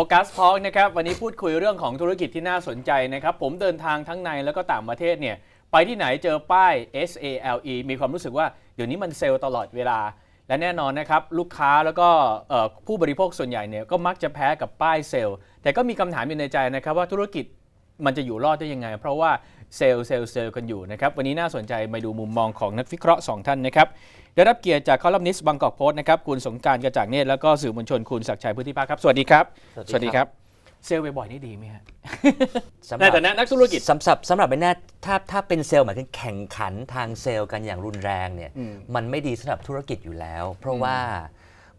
โฟกัสทอ l k นะครับวันนี้พูดคุยเรื่องของธุรกิจที่น่าสนใจนะครับ ผมเดินทางทั้งในแล้วก็ต่างประเทศเนี่ยไปที่ไหน저ป้าย S A L E มีความรู้สึกว่าเดี๋ยวนี้มันเซลล์ตลอดเวลา และแน่นอนนะครับ ลูกค้าแล้วก็ผู้บริโภคส่วนใหญ่เนี่ยก็มักจะแพ้กับป้ายเซลล์ แต่ก็มีคำถามอยู่ในใจนะครับว่าธุรกิจมันจะอยู่รอดได้ยังไง เพราะว่าเซลล์เซลล์เซลล์กันอยู่นะครับวันนี้น่าสนใจมาดูมุมมองของนักวิเคราะห์สองท่านนะครับ ได้รับเกียรติจากคอลัมนิสต์บางกอกโพสต์นะครับคุณสงกรารกระจ่างเนตรแล้วก็สื่อมวลชนคุณศักดิ์ชัยพุทธิภาคครับสวัสดีครับ สวัสดีครับเซลล์บ่อยๆนี่ดีไหมฮะสำหในรับฐานะนักธุรกิจสำหรับสำหรับเป็นแน่ถ้าถ้าเป็นเซลล์หมายถึงแข่งขันทางเซลล์กันอย่างรุนแรงเนี่ยอืมมันไม่ดีสำหรับธุรกิจอยู่แล้ว เพราะว่า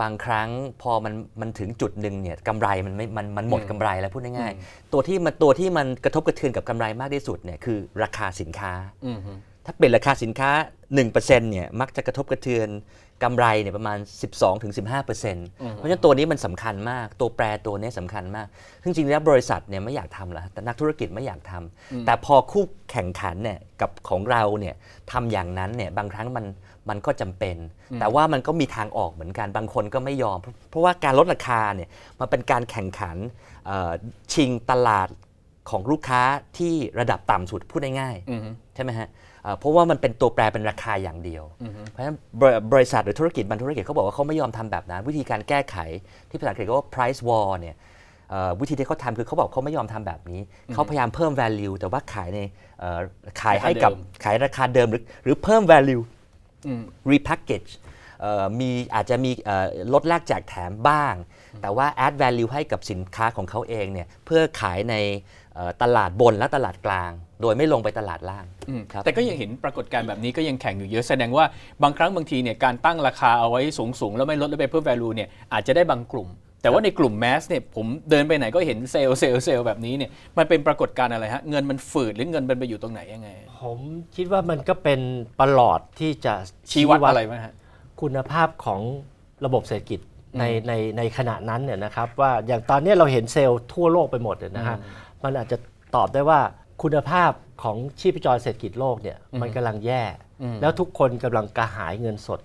บางครั้งพอมันมันถึงจุดหนึ่งเนี่ยกำไรมันไม่มันมันหมดอืมกำไรแล้วพูดง่ายๆตัวที่มันตัวที่มันกระทบกระเทือนกับกำไรมากที่สุดเนี่ยคือราคาสินค้าอืมฮึถ้าเป็นราคาสินค้า 1%เนี่ยมักจะกระทบกระเทือนกำไรเนี่ยประมาณ 12-15%เพราะฉะนั้นตัวนี้มันสำคัญมาก ตัวแปรตัวนี้สำคัญมาก ซึ่งจริงๆแล้วบริษัทเนี่ยไม่อยากทำแล้วแต่นักธุรกิจไม่อยากทำแต่พอคู่แข่งขันเนี่ยกับของเราเนี่ยทำอย่างนั้นเนี่ยบางครั้งมันมันก็จำเป็น แต่ว่ามันก็มีทางออกเหมือนกัน บางคนก็ไม่ยอม เพราะเพราะว่าการลดราคาเนี่ยมันเป็นการแข่งขันเอ่อชิงตลาดของลูกค้าที่ระดับต่ำสุดพูดง่ายๆอืมฮึใช่ไหมฮะ เอ่อเพราะว่ามันเป็นตัวแปรเป็นราคาอย่างเดียว เพราะฉะนั้นบริบริษัทหรือธุรกิจบางธุรกิจเขาบอกว่าเขาไม่ยอมทำแบบนั้น วิธีการแก้ไขที่ภาษาอังกฤษเรียกว่า price war เนี่ยเอ่อวิธีที่เขาทำคือเขาบอกเขาไม่ยอมทำแบบนี้ เขาพยายามเพิ่ม value แต่ว่าขายในเอ่อขายให้กับราคาเดิมขายราคาเดิมหรือหรือเพิ่ม value อืม repackage เอ่อมีอาจจะมีเอ่อลดแลกแจกแถมบ้าง แต่ว่า add value ให้กับสินค้าของเขาเองเนี่ยเพื่อขายในเอ่อตลาดบนและตลาดกลาง โดยไม่ลงไปตลาดล่างอืมครับแต่ก็ยังเห็นปรากฏการณ์แบบนี้ก็ยังแข่งอยู่เยอะแสดงว่าบางครั้งบางทีเนี่ยการตั้งราคาเอาไว้สูงสูงๆ แล้วไม่ลดแล้วไปเพิ่ม value เนี่ยอาจจะได้บางกลุ่ม แต่ว่าในกลุ่มแมสเนี่ยผมเดินไปไหนก็เห็นเซลล์เซลล์เซลล์แบบนี้เนี่ยมันเป็นปรากฏการณ์อะไรฮะเงินมันฝืดหรือเงินมันไปอยู่ตรงไหนยังไง ผมคิดว่ามันก็เป็นประหลอดที่จะชี้วัดอะไรไหมฮะคุณภาพของระบบเศรษฐกิจในในในขณะนั้นเนี่ยนะครับว่าอย่างตอนนี้เราเห็นเซลล์ทั่วโลกไปหมดเนี่ยนะฮะมันอาจจะตอบได้ว่า คุณภาพของชีพจรเศรษฐกิจโลกเนี่ยมันกำลังแย่ แล้วทุกคนกำลังกระหายเงินสด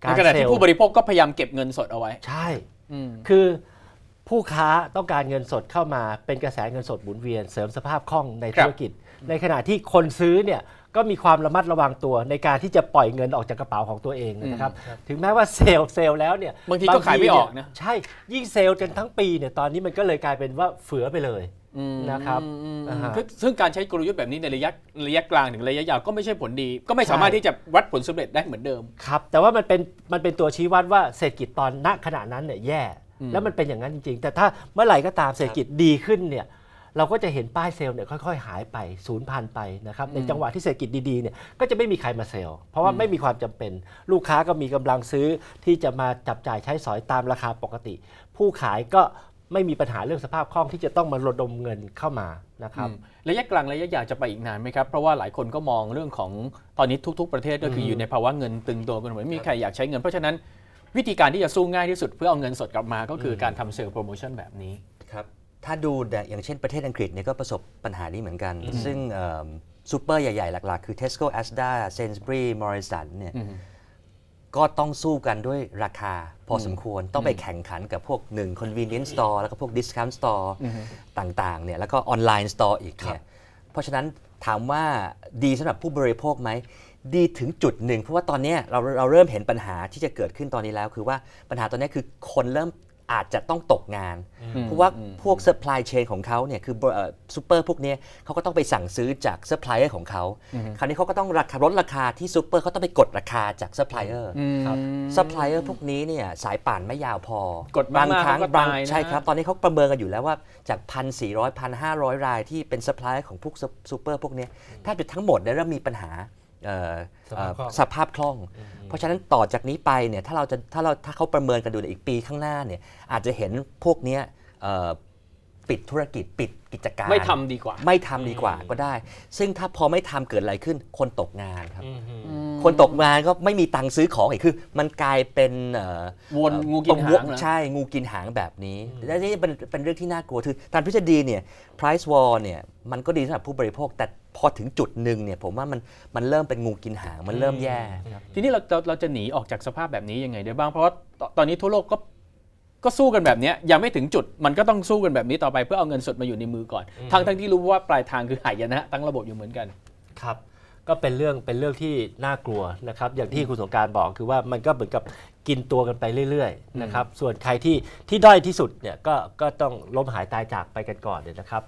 ในขณะที่ผู้บริโภคก็พยายามเก็บเงินสดเอาไว้ ใช่อืมคือผู้ค้าต้องการเงินสดเข้ามาเป็นกระแสเงินสดหมุนเวียน เสริมสภาพคล่องในครับธุรกิจ ในขณะที่คนซื้อเนี่ยก็มีความระมัดระวังตัวในการที่จะปล่อยเงินออกจากกระเป๋าของตัวเองนะครับ ถึงแม้ว่าเซลล์เซลล์แล้วเนี่ยบางทีก็ขายไม่ออกนะใช่ยิ่งเซลล์จนทั้งปีเนี่ยตอนนี้มันก็เลยกลายเป็นว่าเฟือไปเลย นะครับอืมอ่าฮะซึ่งซึ่งการใช้กลยุทธ์แบบนี้ในระยะระยะกลางถึงระยะยาวก็ไม่ใช่ผลดี ก็ไม่สามารถใช่ที่จะวัดผลสำเร็จได้เหมือนเดิม ครับ แต่ว่ามันเป็นมันเป็นตัวชี้วัดว่าเศรษฐกิจตอนณขณะนั้นเนี่ยแย่ แล้วมันเป็นอย่างนั้นจริง ๆ แต่ถ้าเมื่อไหร่ก็ตามเศรษฐกิจดีขึ้นเนี่ยเราก็จะเห็นป้ายเซลล์เนี่ยค่อยๆ หายไปศูนย์พันไปนะครับในจังหวะที่เศรษฐกิจดีๆเนี่ยก็จะไม่มีใครมาเซลล์เพราะว่าไม่มีความจำเป็น ลูกค้าก็มีกำลังซื้อที่จะมาจับจ่ายใช้สอยตามราคาปกติ ผู้ขายก็ ไม่มีปัญหาเรื่องสภาพคล่องที่จะต้องมาระดมเงินเข้ามานะครับอืมระยะกลางระยะยาวจะไปอีกนานไหมครับ เพราะว่าหลายคนก็มองเรื่องของตอนนี้ทุก ๆ ประเทศก็คืออยู่ในภาวะเงินตึงตัวกันหมดไม่มีใครอยากใช้เงินเพราะฉะนั้นวิธีการที่จะสู้ง่ายที่สุดเพื่อเอาเงินสดกลับมาก็คือการทำเซลล์โปรโมชั่นแบบนี้ครับถ้าดูเนี่ยอย่างเช่นประเทศอังกฤษเนี่ยก็ประสบปัญหานี้เหมือนกัน ซึ่งซูเปอร์ใหญ่ ๆ หลัก ๆ คือ Tesco Asda Sainsbury Morrison เนี่ย ก็ต้องสู้กันด้วยราคาพอสมควรต้องไปแข่งขันกับพวก1 convenience store แล้วก็พวก discount store ต่างๆเนี่ยแล้วก็ออนไลน์ store อีกเนี่ยเพราะฉะนั้นถามว่าดีสำหรับผู้บริโภคไหม ดีถึงจุดหนึ่ง เพราะว่าตอนเนี้ยเราเราเริ่มเห็นปัญหาที่จะเกิดขึ้นตอนนี้แล้ว คือว่าปัญหาตอนเนี้ยคือคนเริ่ม อาจจะต้องตกงาน เพราะว่าพวก supply chain ของเขาเนี่ยคือซูเปอร์พวกเนี้ยเขาก็ต้องไปสั่งซื้อจาก supplier ของเขาคราวนี้เขาก็ต้องราคาลดราคาที่ซูเปอร์เขาต้องไปกดราคาจาก supplier ครับซัพพลายเออร์พวกนี้เนี่ยสายป่านไม่ยาวพอกดมากๆบางครั้งเขาก็บางตายนะใช่ครับ ตอนนี้เขาประเมินกันอยู่แล้วว่าจาก 1,400 1,500 รายที่เป็นซัพพลายเออร์ของพวกซูเปอร์พวกเนี้ยแทบจะทั้งหมดเนี่ยเริ่มมีปัญหาเอ่อ สภาพคล่องเอ่อสภาพคล่อง เพราะฉะนั้นต่อจากนี้ไปเนี่ยถ้าเราจะถ้าเราถ้าเขาประเมินกันดูในอีกปีข้างหน้าเนี่ยอาจจะเห็นพวกเนี้ยเอ่อ ปิดธุรกิจปิดกิจการ ไม่ทำดีกว่า ไม่ทำดีกว่าก็ได้ ซึ่งถ้าพอไม่ทำเกิดอะไรขึ้น คนตกงานครับคนตกงานก็ไม่มีตังค์ซื้อของอีกคือ มันกลายเป็นเอ่อวนเอ่องูกินหางวเหรอ ใช่ งูกินหางแบบนี้ และนี่เป็นเป็นเรื่องที่น่ากลัวคือตามทฤษฎีเนี่ย price war เนี่ยมันก็ดีสำหรับผู้บริโภค แต่พอถึงจุดหนึ่งเนี่ยผมว่ามันมันเริ่มเป็นงูกินหางมันเริ่มแย่ ทีนี้เราเราเราจะหนีออกจากสภาพแบบนี้ยังไงได้บ้างเพราะว่าตตอนนี้ทั่วโลกก็ ก็สู้กันแบบเนี้ยยังไม่ถึงจุดมันก็ต้องสู้กันแบบนี้ต่อไปเพื่อเอาเงินสดมาอยู่ในมือก่อน ทั้งทั้งที่รู้ว่าปลายทางคือหายนะตั้งระบบอยู่เหมือนกันครับก็เป็นเรื่องเป็นเรื่องที่น่ากลัวนะครับอย่างที่คุณสงกรารบอกคือว่ามันก็เหมือนกับกินตัวกันไปเรื่อยๆนะครับส่วนใครที่ที่ด้อยที่สุดเนี่ยก็ก็ต้องล้มหายตายจากไปกันก่อนเนี่ยนะครับ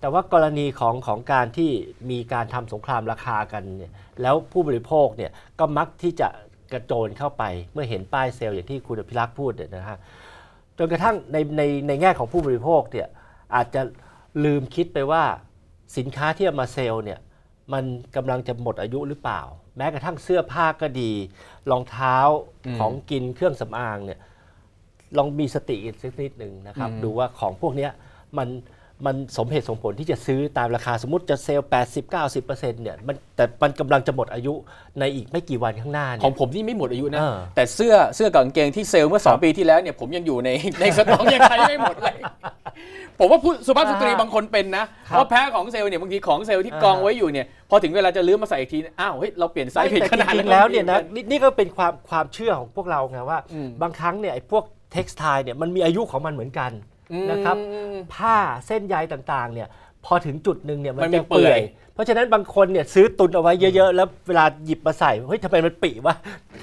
แต่ว่ากรณีของของการที่มีการทำสงครามราคากันเนี่ยแล้วผู้บริโภคเนี่ยก็มักที่จะกระโจนเข้าไปเมื่อเห็นป้ายเซลล์อย่างที่คุณอภิรักษ์พูดเนี่ยนะฮะ จนกระทั่งในในในแง่ของผู้บริโภคเนี่ยอาจจะลืมคิดไปว่าสินค้าที่เอามาเซลล์เนี่ยมันกำลังจะหมดอายุหรือเปล่า แม้กระทั่งเสื้อผ้าก็ดีรองเท้าอืมของกินเครื่องสำอางเนี่ยลองมีสติอีกสักนิดหนึ่งนะครับอืมดูว่าของพวกเนี้ยมัน มันสมเหตุสมผลที่จะซื้อตามราคาสมมติจะเซลล์ 80-90%เนี่ยมันแต่มันกำลังจะหมดอายุในอีกไม่กี่วันข้างหน้าขเนี่องย ผมนี่ไม่หมดอายุนะ เออ แต่เสื้อเสื้อกับกางเกงที่เซลล์เมื่อสองปีที่แล้วเนี่ยผมยังอยู่ใน ในสต็อกยังใช้ไม่หมดเลย ผมว่าผู้สุภาพสตรีบางคนเป็นนะครับเพราะแพ้ของเซลล์เนี่ยบางทีของเซลล์ที่กองไว้อยู่เนี่ยพอถึงเวลาจะลื้อมาใส่อีกทีอ้าวเฮ้ยเราเปลี่ยนไซส์ผิดแต่ขนาด จริงๆแล้วเนี่ยนะนี่นี่ก็เป็นความความเชื่อของพวกเราไงว่า อืม บางครั้งเนี่ยไอ้พวกเท็กซ์ไทเนี่ยมันมีอายุของมันเหมือนกัน นะครับอืมผ้าเส้นใยต่างๆเนี่ยพอถึงจุดหนึ่งเนี่ยมันมันมีจะเปื่อยเปื่อย เพราะฉะนั้นบางคนเนี่ยซื้อตุนเอาไว้เยอะๆ แล้วเวลาหยิบมาใส่เฮ้ยทำไมมันปิวะ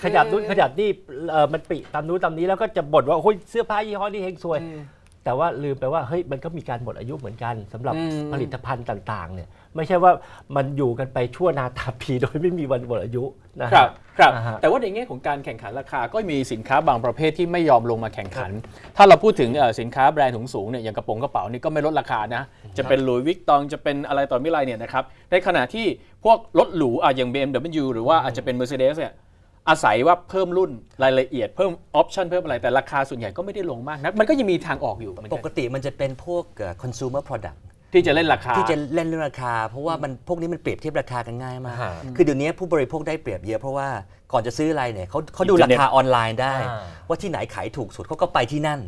ขยับนู้นขยับนี่เออมันปิตามนู้นตามนี้แล้วก็จะบ่นว่าโอ้ยเสื้อผ้ายี่ห้อนี้เฮงซวยอืม แต่ว่าลืมไปว่าเฮ้ยมันก็มีการหมดอายุเหมือนกันสำหรับอืม ผลิตภัณฑ์ต่างๆเนี่ยไม่ใช่ว่ามันอยู่กันไปชั่วนาตาพีโดยไม่มีวันหมดอายุนะฮะ ครับครับ อ่าฮะแต่ว่าในแง่ของการแข่งขันราคาก็มีสินค้าบางประเภทที่ไม่ยอมลงมาแข่งขัน ถ้าเราพูดถึงเอ่อสินค้าแบรนด์สูงๆเนี่ยอย่างกระโปรงกระเป๋านี่ก็ไม่ลดราคานะ จะเป็นหลุยส์วิกตองจะเป็นอะไรต่อมิอะไรเนี่ยนะครับในขณะที่พวกรถหรูอะอย่าง BMW หรือว่าอาจจะเป็น Mercedes เนี่ย อาศัยว่าเพิ่มรุ่นรายละเอียดเพิ่มออปชันเพิ่มอะไรแต่ราคาส่วนใหญ่ก็ไม่ได้ลงมากนักมันก็ยังมีทางออกอยู่เหมือนปกักนติมันจะเป็นพวกเอ่อ consumer product ที่จะเล่นราคา ที่จะเล่นเรื่องราคา เพราะว่ามันพวกนี้มันเปรียบเทียบราคากันง่ายมาก ฮะคือเดี๋ยวนี้ผู้บริโภคได้เปรียบเยอะเพราะว่าก่อนจะซื้ออะไรเนี่ยเขาเขาดูอินเทอราร์เน็ตคาออนไลน์ได้ อ่า ว่าที่ไหนขายถูกสุดเขาก็ไปที่นั่น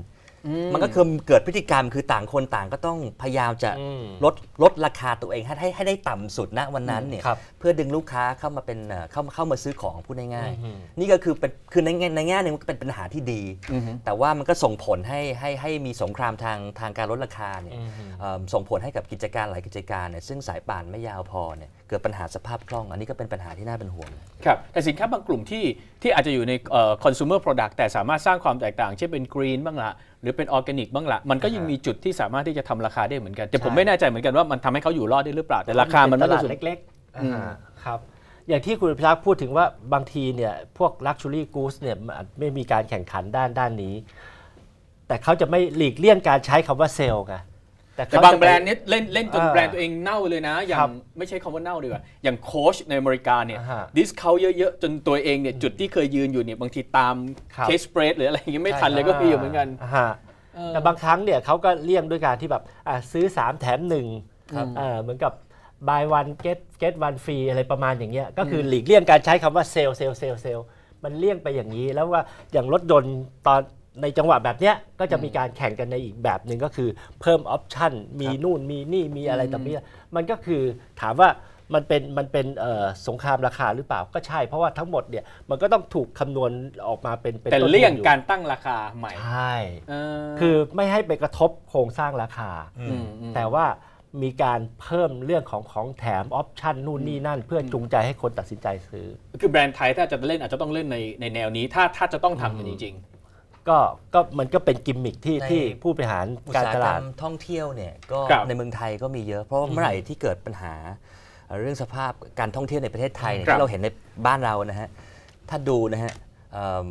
มันก็คือเกิดพฤติกรรมคือต่างคนต่างก็ต้องพยายามจะอืมลดลดราคาตัวเองให้ให้ให้ได้ต่ำสุดณวันนั้นเนี่ยครับเพื่อดึงลูกค้าเข้ามาเป็นเอ่อเข้าเข้ามาซื้อของพูดง่ายอืมๆนี่ก็คือเป็นคือในแง่ในแง่หนึงมันก็เป็นปัญหาที่ดีอือฮึแต่ว่ามันก็ส่งผลให้ให้ให้มีสงครามทางทางการลดราคาเนี่ยเอิ่มส่งผลให้กับกิจการหลายกิจการเนี่ยซึ่งสายป่านไม่ยาวพอเนี่ยเกิดปัญหาสภาพคล่อง อันนี้ก็เป็นปัญหาที่น่าเป็นห่วงครับแต่สินค้าบางกลุ่มที่ที่อาจจะอยู่ในเอ่อ consumer product แต่สามารถสร้างความแตกต่าง เช่นเป็น green บ้างละห รือเป็นออร์แกนิกบ้างละมันก็ยังมีจุดที่สามารถที่จะทำราคาได้เหมือนกัน แต่ผมใช่ไม่แน่ใจเหมือนกันว่ามันทำให้เขาอยู่รอดได้หรือเปล่าแต่ราคามันไม่ตได้ลาดสูงเล็กๆอืมอ่าครับอย่างที่คุณพิรักษ์พูดถึงว่าบางทีเนี่ยพวก Luxury Goods เนี่ยมันอาจไม่มีการแข่งขันด้านด้านนี้ แต่เขาจะไม่หลีกเลี่ยงการใช้คำว่าเซลล์ไง แต่เขบางจะแบรนด์เนี้เล่นเล่นจนอ่าแบรนด์ตัวเองเน่าเลยนะ อย่าครังบไม่ใช่คำว่าเน่าดีกว่าอย่างโค้ชในอเมริกาเนี่ยอ่าฮะดิสเขาเยอะๆ จนตัวเองเนี่ยจุดที่เคยยืนอยู่เนี่ยบางทีตามครับเคสเปรดหรืออะไรอย่างเงี้ยไม่ทันเลยก็มีอยู่เหมือนกันาฮะเออแต่บางครั้งเนี่ยเขาก็เลี่ยงด้วยการที่แบบอะซื้อ 3 แถมหนึ่งครับเอ่อเหมือนกับ buy one get get one free อะไรประมาณอย่างเงี้ยก็คือหลีกเลี่ยงการใช้คำว่าเซลเซลเซลเซลมันเลี่ยงไปอย่างนี้แล้วว่าอย่างรถยนต์ตอน ในจังหวะแบบเนี้ยก็จะมีการแข่งกันในอีกแบบหนึ่งก็คือเพิ่มออปชันมีนู่นมีนี่มีอะไรต่อมีมันก็คือถามว่ามันเป็นมันเป็นเอ่อสงครามราคาหรือเปล่าก็ใช่ เพราะว่าทั้งหมดเนี่ยมันก็ต้องถูกคำนวณออกมาเป็นเป็นแต่ต้นทุนเลี่ยงอยู่การตั้งราคาใหม่ใช่เออคือไม่ให้ไปกระทบโครงสร้างราคามอืมแต่ว่ามีการเพิ่มเรื่องของของแถมออปชันนู่นนี่นั่น เพื่อจูงใจให้คนตัดสินใจซื้อ คือแบรนด์ไทยถ้าจะเล่นอาจจะต้องเล่นในในแนวนี้ ถ้าถ้าจะต้องทำกันจริง ก็ก็มันก็เป็นกิมมิคที่ใน ที่ผู้บริหารอุตการสาหตกรลารด มท่องเที่ยวเนี่ยก็ครับในเมืองไทยก็มีเยอะ เพราะว่าเมื่อไหร่ที่เกิดปัญหาเอ่อเรื่องสภาพการท่องเที่ยวในประเทศไทยเนี่ยครับ ที่เราเห็นในบ้านเรานะฮะถ้าดูนะฮะเอิ่ม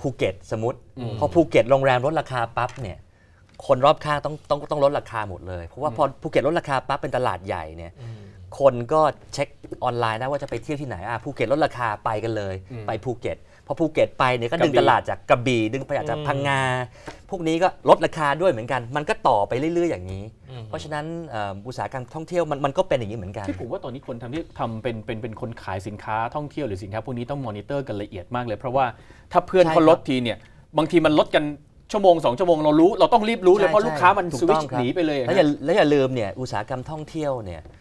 ภูเก็ตสมมติพอภูเก็ตโรงแรมลดราคาปั๊บเนี่ยคนรอบข้างต้องต้องต้องลดราคาหมดเลย เพราะว่าพอภูเก็ตลดราคาปั๊บเป็นตลาดใหญ่เนี่ยคนก็เช็คออนไลน์ได้ว่าจะไปเที่ยวที่ไหนอะภูเก็ตลดราคาไปกันเลย ไปภูเก็ตพ อภูเก็ตไปเนี่ยก็ดึงกระบี่ตลาดจากกระบี่ดึงไปจากพังงา พวกนี้ก็ลดราคาด้วยเหมือนกัน มันก็ต่อไปเรื่อย ๆ อย่างนี้ เพราะฉะนั้นเอ่ออุตสาหกรรมท่องเที่ยวมันมันก็เป็นอย่างนี้เหมือนกันๆที่ผมว่าตอนนี้คนทำที่ทำเป็นเป็นเป็นคนขายสินค้าท่องเที่ยวหรือสินค้าพวกนี้ต้องมอนิเตอร์กันละเอียดมากเลย เพราะว่าถ้าเพื่อนใช่เขาลดครับทีเนี่ยบางทีมันลดกันชั่วโมงสองชั่วโมงเรารู้เราต้องรีบรู้เลยใช่เพราะลูกค้ามันถูกสวิตต้องช์ครับหนีไปเลยแล้วอย่าแล้วอย่าลืมเนี่ยอุตสาหกรรมท่องเที่ยวเนี่ยเอ่อ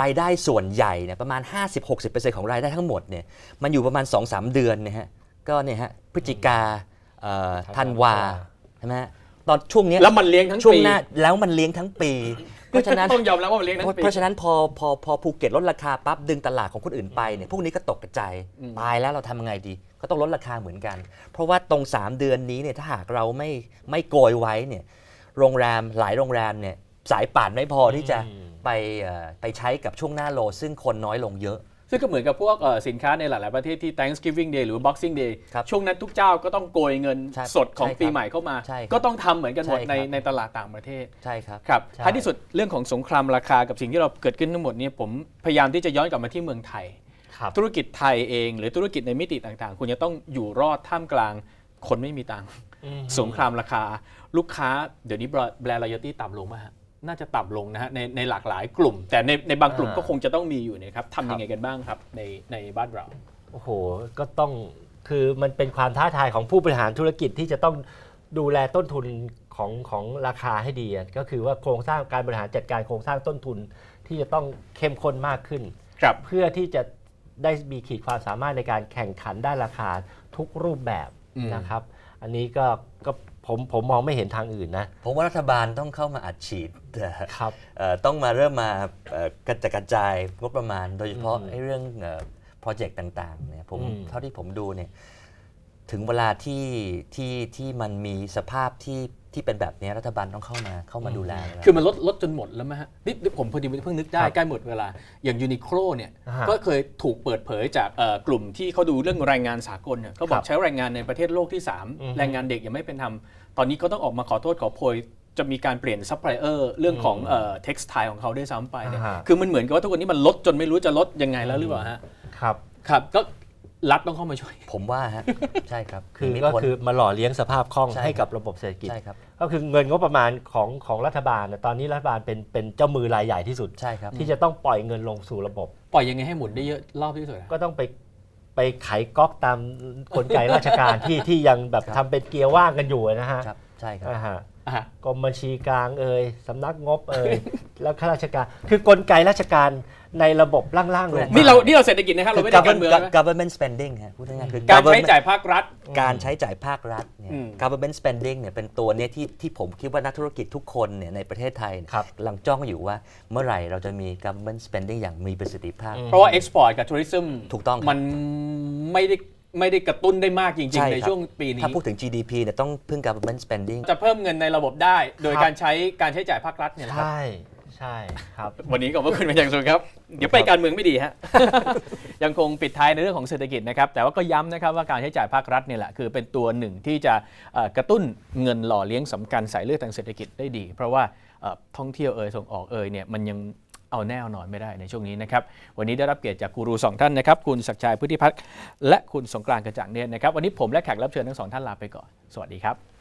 รายได้ส่วนใหญ่เนี่ยประมาณ 50-60%ของรายได้ทั้งหมดเนี่ยมันอยู่ประมาณ 2-3 เดือนนะฮะก็เนี่ยฮะพฤศจิกาเอ่อธัธันนวาวาใช่ไหมฮะตอนช่วงเนี้ยแล้วมันเลี้ยงทั้งช่วงปีหน้าแล้วมันเลี้ยงทั้งปี เพราะฉะนั้นต้องยอมรับว่ามันเลี้ยงทั้งปีเพราะฉะนั้นพอพอพอภูเก็ตลดราคาปั๊บดึงตลาดของคนอื่นไปเนี่ยพวกนี้ก็ตกกระจายตายแล้วเราทำยังไงดี ก็ต้องลดราคาเหมือนกัน เพราะว่าตรง 3 เดือนนี้เนี่ยถ้าหากเราไม่ไม่โกยไว้เนี่ยโรงแรมหลายโรงแรมเนี่ยสายป่านไม่พอที่จะอืม ไปเอ่อไปใช้กับช่วงหน้าโลซึ่งคนน้อยลงเยอะ ซึ่งก็เหมือนกับพวกเอ่อสินค้าในหลาย ๆ ประเทศที่ Thanksgiving Day หรือ Boxing Day ครับช่วงนั้นทุกเจ้าก็ต้องโกยเงินใช่สดของใช่ครับปีใหม่เข้ามาใช่ครับก็ต้องทำเหมือนกันหมดใช่ครับในในตลาดต่างประเทศ ใช่ครับครับใช่ท้ายที่สุดเรื่องของสงครามราคากับสิ่งที่เราเกิดขึ้นทั้งหมดเนี่ยผมพยายามที่จะย้อนกลับมาที่เมืองไทยครับธุรกิจไทยเอง หรือธุรกิจในมิติต่าง ๆ คุณจะต้องอยู่รอดท่ามกลางคนไม่มีตังค์อืมสงครามราคา ลูกค้าเดี๋ยวนี้แบรนด์รายตี้ต่ำลงมาก น่าจะต่ำลงนะฮะในในหลากหลายกลุ่ม แต่ในในบางกลุ่มอ่าก็คงจะต้องมีอยู่นะครับทำยังไงครับกันบ้างครับในในบ้านเรา โอ้โห ก็ต้องคือมันเป็นความท้าทายของผู้บริหารธุรกิจที่จะต้องดูแลต้นทุนของของราคาให้ดีอะก็คือว่าโครงสร้างการบริหารจัดการโครงสร้างต้นทุนที่จะต้องเข้มข้นมากขึ้นครับเพื่อที่จะได้มีขีดความสามารถในการแข่งขันด้านราคาทุกรูปแบบอืมนะครับ อันนี้ก็ก็ ผมผมมองไม่เห็นทางอื่นนะ ผมว่ารัฐบาลต้องเข้ามาอัดฉีดเอ่อครับเอ่อต้องมาเริ่มมาเอ่อกระจัดกระจายงบประมาณ โดยเฉพาะอืมไอ้เรื่องโปรเจกต์ต่างๆเนี่ยผมอืมเท่าที่ผมดูเนี่ยถึงเวลาที่ที่ที่มันมีสภาพที่ ที่เป็นแบบนี้รัฐบาลต้องเข้ามาเข้ามาดูแลแล้วคือมันลดลดจนหมดแล้วไหมฮะนี่นี่ผมพอดีเพิ่งนึกได้ครับใกล้หมดเวลา อย่างยูนิโคลเนี่ยอ่าฮะก็เคยถูกเปิดเผยจากเอ่อกลุ่มที่เขาดูเรื่องแรงงานสากลเนี่ยเขาบอครักบใช้แรงงานในประเทศโลกที่อือฮึ3แรงงานเด็กยังไม่เป็นธรรมตอนนี้เขาต้องออกมาขอโทษขอโพยจะมีการเปลี่ยนซัพพลายเออร์เรื่องของอืมเอ่อเท็กซ์ไทของเขาด้วยซ้ำไปเนี่ยอ่าฮะคือมันเหมือนกับว่าทุกวันนี้มันลดจนไม่รู้จะลดยังไงแล้วหรือเปล่าฮะครับครับก็ รัฐต้องเข้ามาช่วย ผมว่าฮะ ใช่ครับคือหนีก็ไม่พ้นคือมาหล่อเลี้ยงสภาพคล่องใช่ให้กับระบบเศรษฐกิจใช่ครับก็คือเงินงบประมาณของของรัฐบาลนะตอนนี้รัฐบาลเป็นเป็นเจ้ามือรายใหญ่ที่สุดใช่ครับที่จะต้องปล่อยเงินลงสู่ระบบ ปล่อยยังไงให้หมุนได้เยอะรอบที่สุดอะก็ต้องไปไปไขก๊อกตามกลไกราชการที่ที่ยังแบบครับทำเป็นเกียร์ว่างกันอยู่นะฮะครับใช่ครับอ่าฮะอะฮะกรมบัญชีกลางเอ่ยสำนักงบเอ่ยแล้วข้าราชการคือกลไกราชการ ในระบบล่างๆลงมานี่เรานี่เราเศรษฐกิจนะครับคืเราอไม่ได้การเมือง government นะ government spending ฮะพูดง่ายๆคือการใช้ government จ่ายภาครัฐ การใช้จ่ายภาครัฐเนี่ยอืม government spending เนี่ยเป็นตัวเนี้ยที่ที่ผมคิดว่านักธุรกิจทุกคนเนี่ยในประเทศไทยเนี่ยครับกำลังจ้องอยู่ว่าเมื่อไหร่เราจะมี government spending อย่างมีประสิทธิภาพ เพราะว่าเอ็กซ์พอร์ตกับทัวริซึมถูกต้องครับมันไม่ได้ไม่ได้กระตุ้นได้มากจริงใช่ๆในครับช่วงปีนี้ ถ้าพูดถึง GDP เนี่ยต้องพึ่ง government spending จะเพิ่มเงินในระบบได้ โดยครับการใช้การใช้จ่ายภาครัฐเนี่ยนะครับ ใช่ ใช่ครับ วันนี้ขอบพระคุณเป็นอย่างสูงครับ เดี๋ยวไปการเมืองไม่ดีฮะ ยังคงปิดท้ายในเรื่องของเศรษฐกิจนะครับ แต่ว่าก็ย้ำนะครับว่าการใช้จ่ายภาครัฐเนี่ยแหละคือเป็นตัวหนึ่งที่จะกระตุ้นเงินหล่อเลี้ยงสำคัญสายเลือดทางเศรษฐกิจได้ดี เพราะว่าท่องเที่ยวเอ่ยส่งออกเอ่ยเนี่ยมันยังเอาแน่เอานอนไม่ได้ในช่วงนี้นะครับ วันนี้ได้รับเกียรติจากกูรูสองท่านนะครับ คุณศักชัยพุทธิพัฒน์และคุณสงกรานต์กระจ่างเนตรนะครับ วันนี้ผมและแขกรับเชิญทั้งสองท่านลาไปก่อน สวัสดีครับ